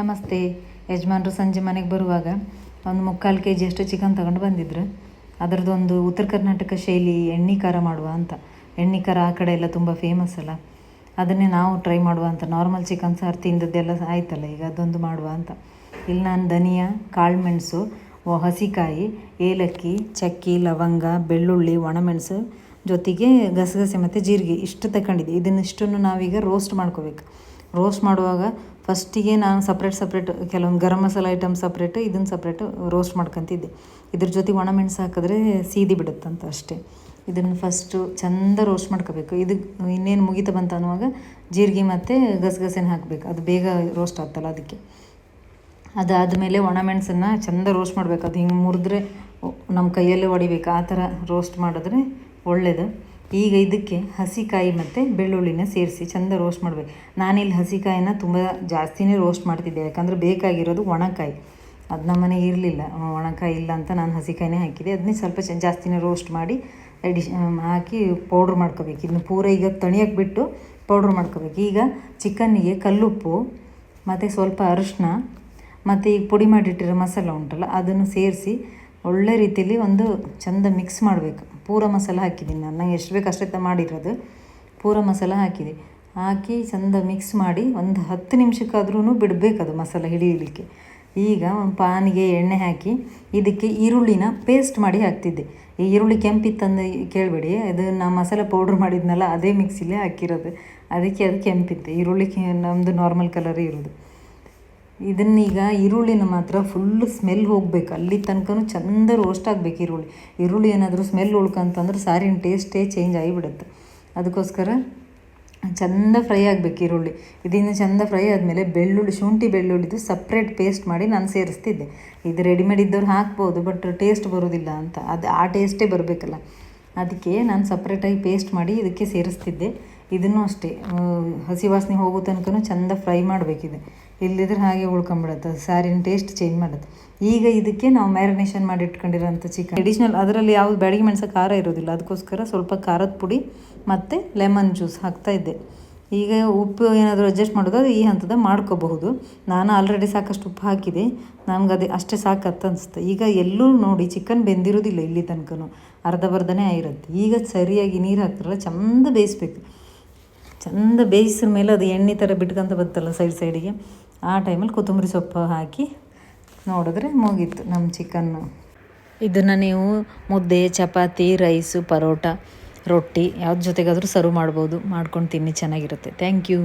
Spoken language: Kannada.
ನಮಸ್ತೆ. ಯಜಮಾನರು ಸಂಜೆ ಮನೆಗೆ ಬರುವಾಗ ಒಂದು ಮುಕ್ಕಾಲು ಕೆ ಜಿಯಷ್ಟು ಚಿಕನ್ ತಗೊಂಡು ಬಂದಿದ್ರು. ಅದರದ್ದೊಂದು ಉತ್ತರ ಕರ್ನಾಟಕ ಶೈಲಿ ಎಣ್ಣೆ ಖಾರ ಮಾಡುವ ಅಂತ. ಎಣ್ಣೆ ಖಾರ ಆ ಕಡೆ ಎಲ್ಲ ತುಂಬ ಫೇಮಸ್ ಅಲ್ಲ. ಅದನ್ನೇ ನಾವು ಟ್ರೈ ಮಾಡುವ ಅಂತ. ನಾರ್ಮಲ್ ಚಿಕನ್ ಸಾರು ತಿಂದದ್ದೆಲ್ಲ ಆಯ್ತಲ್ಲ, ಈಗ ಅದೊಂದು ಮಾಡುವ ಅಂತ. ಇಲ್ಲಿ ನಾನು ಧನಿಯಾ ಕಾಳುಮೆಣಸು ಹಸಿಕಾಯಿ, ಏಲಕ್ಕಿ, ಚಕ್ಕಿ, ಲವಂಗ, ಬೆಳ್ಳುಳ್ಳಿ, ಒಣಮೆಣಸು ಜೊತೆಗೆ ಗಸಗಸೆ ಮತ್ತು ಜೀರಿಗೆ ಇಷ್ಟು ತಗೊಂಡಿದ್ದೆ ಇದನ್ನಿಷ್ಟನ್ನು ನಾವೀಗ ರೋಸ್ಟ್ ಮಾಡ್ಕೋಬೇಕು. ರೋಸ್ಟ್ ಮಾಡುವಾಗ ಫಸ್ಟಿಗೆ ನಾನು ಸಪ್ರೇಟ್ ಸಪ್ರೇಟ್ ಕೆಲವೊಂದು ಗರಂ ಮಸಾಲ ಐಟಮ್ ಸಪ್ರೇಟ್ ಇದನ್ನು ಸಪ್ರೇಟ್ ರೋಸ್ಟ್ ಮಾಡ್ಕೊತಿದ್ದೆ. ಇದ್ರ ಜೊತೆ ಒಣಮೆಣಸು ಹಾಕಿದ್ರೆ ಸೀದಿ ಬಿಡುತ್ತಂತ ಅಷ್ಟೇ. ಇದನ್ನು ಫಸ್ಟು ಚಂದ ರೋಸ್ಟ್ ಮಾಡ್ಕೋಬೇಕು. ಇದು ಇನ್ನೇನು ಮುಗಿತಾ ಬಂತ ಅನ್ನುವಾಗ ಜೀರಿಗೆ ಮತ್ತು ಗಸಗಸೆನ ಹಾಕಬೇಕು. ಅದು ಬೇಗ ರೋಸ್ಟ್ ಆಗ್ತಲ್ಲ ಅದಕ್ಕೆ. ಅದಾದಮೇಲೆ ಒಣಮೆಣಸನ್ನು ಚಂದ ರೋಸ್ಟ್ ಮಾಡಬೇಕು. ಅದು ಹಿಂಗೆ ಮುರಿದ್ರೆ ನಮ್ಮ ಕೈಯಲ್ಲೇ ಹೊಡಿಬೇಕು. ಆ ಥರ ರೋಸ್ಟ್ ಮಾಡಿದ್ರೆ ಒಳ್ಳೆಯದು ಈಗ ಇದಕ್ಕೆ ಹಸಿಕಾಯಿ ಮತ್ತು ಬೆಳ್ಳುಳ್ಳಿನ ಸೇರಿಸಿ ಚೆಂದ ರೋಸ್ಟ್ ಮಾಡಬೇಕು. ನಾನಿಲ್ಲಿ ಹಸಿಕಾಯಿನ ತುಂಬ ಜಾಸ್ತಿನೇ ರೋಸ್ಟ್ ಮಾಡ್ತಿದ್ದೆ, ಯಾಕಂದರೆ ಬೇಕಾಗಿರೋದು ಒಣಕಾಯಿ. ಅದು ನಮ್ಮ ಮನೆಗೆ ಇರಲಿಲ್ಲ. ಒಣಕಾಯಿ ಇಲ್ಲ ಅಂತ ನಾನು ಹಸಿಕಾಯಿನೇ ಹಾಕಿದೆ ಅದನ್ನೇ ಸ್ವಲ್ಪ ಜಾಸ್ತಿನೇ ರೋಸ್ಟ್ ಮಾಡಿ ಎಡಿಶ್ ಹಾಕಿ ಪೌಡ್ರ್ ಮಾಡ್ಕೋಬೇಕು. ಇದನ್ನು ಪೂರ ಈಗ ತಣಿಯಕ್ಕೆ ಬಿಟ್ಟು ಪೌಡ್ರ್ ಮಾಡ್ಕೋಬೇಕು. ಈಗ ಚಿಕನ್ನಿಗೆ ಕಲ್ಲುಪ್ಪು, ಮತ್ತು ಸ್ವಲ್ಪ ಅರಿಶಿನ, ಮತ್ತು ಈಗ ಪುಡಿ ಮಾಡಿಟ್ಟಿರೋ ಮಸಾಲ ಉಂಟಲ್ಲ, ಅದನ್ನು ಸೇರಿಸಿ ಒಳ್ಳೆ ರೀತಿಯಲ್ಲಿ ಒಂದು ಚಂದ ಮಿಕ್ಸ್ ಮಾಡಬೇಕು. ಪೂರ ಮಸಾಲ ಹಾಕಿದ್ದೀನಿ ನಾನು. ನಂಗೆ ಎಷ್ಟು ಬೇಕು ಅಷ್ಟೇ ಮಾಡಿರೋದು. ಪೂರ ಮಸಾಲ ಹಾಕಿದೆ. ಹಾಕಿ ಚಂದ ಮಿಕ್ಸ್ ಮಾಡಿ ಒಂದು ಹತ್ತು ನಿಮಿಷಕ್ಕಾದ್ರೂ ಬಿಡಬೇಕು ಅದು ಮಸಾಲ ಹಿಡಿಯಲಿಕ್ಕೆ ಈಗ ಒಂದು ಪಾನಿಗೆ ಎಣ್ಣೆ ಹಾಕಿ ಇದಕ್ಕೆ ಈರುಳ್ಳಿನ ಪೇಸ್ಟ್ ಮಾಡಿ ಹಾಕ್ತಿದ್ದೆ. ಈ ಈರುಳ್ಳಿ ಕೆಂಪಿತ್ತಂದು ಕೇಳಬೇಡಿ. ಅದು ನಾ ಮಸಾಲೆ ಪೌಡ್ರ್ ಮಾಡಿದ್ನಲ್ಲ, ಅದೇ ಮಿಕ್ಸಿಲೇ ಹಾಕಿರೋದು. ಅದಕ್ಕೆ ಅದು ಕೆಂಪಿತ್ತು. ಈರುಳ್ಳಿ ನಮ್ಮದು ನಾರ್ಮಲ್ ಕಲರೇ ಇರೋದು. ಇದನ್ನೀಗ ಈರುಳ್ಳಿನ ಮಾತ್ರ ಫುಲ್ಲು ಸ್ಮೆಲ್ ಹೋಗ್ಬೇಕು. ಅಲ್ಲಿ ತನಕನೂ ಚಂದ ರೋಸ್ಟ್ ಆಗಬೇಕು ಈರುಳ್ಳಿ. ಈರುಳ್ಳಿ ಏನಾದರೂ ಸ್ಮೆಲ್ ಉಳ್ಕಂತಂದ್ರೆ ಸಾರಿನ ಟೇಸ್ಟೇ ಚೇಂಜ್ ಆಗಿಬಿಡುತ್ತೆ. ಅದಕ್ಕೋಸ್ಕರ ಚಂದ ಫ್ರೈ ಆಗಬೇಕು ಈರುಳ್ಳಿ. ಇದನ್ನು ಚಂದ ಫ್ರೈ ಆದಮೇಲೆ ಬೆಳ್ಳುಳ್ಳಿ, ಶುಂಠಿ ಬೆಳ್ಳುಳ್ಳಿದು ಸಪ್ರೇಟ್ ಪೇಸ್ಟ್ ಮಾಡಿ ನಾನು ಸೇರಿಸ್ತಿದ್ದೆ. ಇದು ರೆಡಿಮೇಡ್ ಇದ್ದವ್ರು ಹಾಕ್ಬೋದು ಬಟ್ ಟೇಸ್ಟ್ ಬರೋದಿಲ್ಲ ಅಂತ. ಅದು ಆ ಟೇಸ್ಟೇ ಬರಬೇಕಲ್ಲ. ಅದಕ್ಕೆ ನಾನು ಸಪ್ರೇಟಾಗಿ ಪೇಸ್ಟ್ ಮಾಡಿ ಇದಕ್ಕೆ ಸೇರಿಸ್ತಿದ್ದೆ. ಇದನ್ನು ಅಷ್ಟೇ. ಹಸಿ ವಾಸನೆ ಹೋಗೋ ತನಕ ಚಂದ ಫ್ರೈ ಮಾಡಬೇಕಿದೆ. ಇಲ್ಲದಿದ್ರೆ ಹಾಗೆ ಉಳ್ಕೊಂಬಿಡತ್ತೆ. ಸಾರಿನ ಟೇಸ್ಟ್ ಚೇಂಜ್ ಮಾಡುತ್ತೆ. ಈಗ ಇದಕ್ಕೆ ನಾವು ಮ್ಯಾರಿನೇಷನ್ ಮಾಡಿ ಇಟ್ಕೊಂಡಿರೋಂಥ ಚಿಕನ್ ಅಡಿಷ್ನಲ್ ಅದರಲ್ಲಿ ಯಾವುದು ಬ್ಯಾಡಿಗೆ ಮೆಣಸ ಖಾರ ಇರೋದಿಲ್ಲ. ಅದಕ್ಕೋಸ್ಕರ ಸ್ವಲ್ಪ ಖಾರದ ಪುಡಿ ಮತ್ತು ಲೆಮನ್ ಜ್ಯೂಸ್ ಹಾಕ್ತಾಯಿದ್ದೆ ಈಗ ಉಪ್ಪು ಏನಾದರೂ ಅಡ್ಜಸ್ಟ್ ಮಾಡೋದು ಈ ಹಂತದ ಮಾಡ್ಕೋಬಹುದು. ನಾನು ಆಲ್ರೆಡಿ ಸಾಕಷ್ಟು ಉಪ್ಪು ಹಾಕಿದೆ. ನಮ್ಗೆ ಅದೇ ಅಷ್ಟೇ ಸಾಕತ್ತ ಅನಿಸ್ತು ಈಗ ಎಲ್ಲೂ ನೋಡಿ ಚಿಕನ್ ಬೆಂದಿರೋದಿಲ್ಲ ಇಲ್ಲಿ ತನಕ ಅರ್ಧ ಬರ್ಧನೇ ಆಗಿರುತ್ತೆ. ಈಗ ಸರಿಯಾಗಿ ನೀರು ಹಾಕ್ತಾರಲ್ಲ, ಚಂದ ಬೇಯಿಸ್ಬೇಕು. ಚಂದ ಬೇಯಿಸಿದ ಮೇಲೆ ಅದು ಎಣ್ಣೆ ಥರ ಬಿಟ್ಕೊಂತ ಬತ್ತಲ್ಲ ಸೈಡ್ ಸೈಡಿಗೆ ಆ ಟೈಮಲ್ಲಿ ಕೊತ್ತಂಬರಿ ಸೊಪ್ಪು ಹಾಕಿ ನೋಡಿದ್ರೆ ಮುಗೀತು ನಮ್ಮ ಚಿಕನ್ನು ಇದನ್ನು ನೀವು ಮುದ್ದೆ, ಚಪಾತಿ ರೈಸು ಪರೋಟ, ರೊಟ್ಟಿ, ಯಾವ್ದು ಜೊತೆಗಾದರೂ ಸರ್ವ್ ಮಾಡ್ಬೋದು. ಮಾಡ್ಕೊಂಡು ತಿನ್ನಿ, ಚೆನ್ನಾಗಿರುತ್ತೆ. Thank you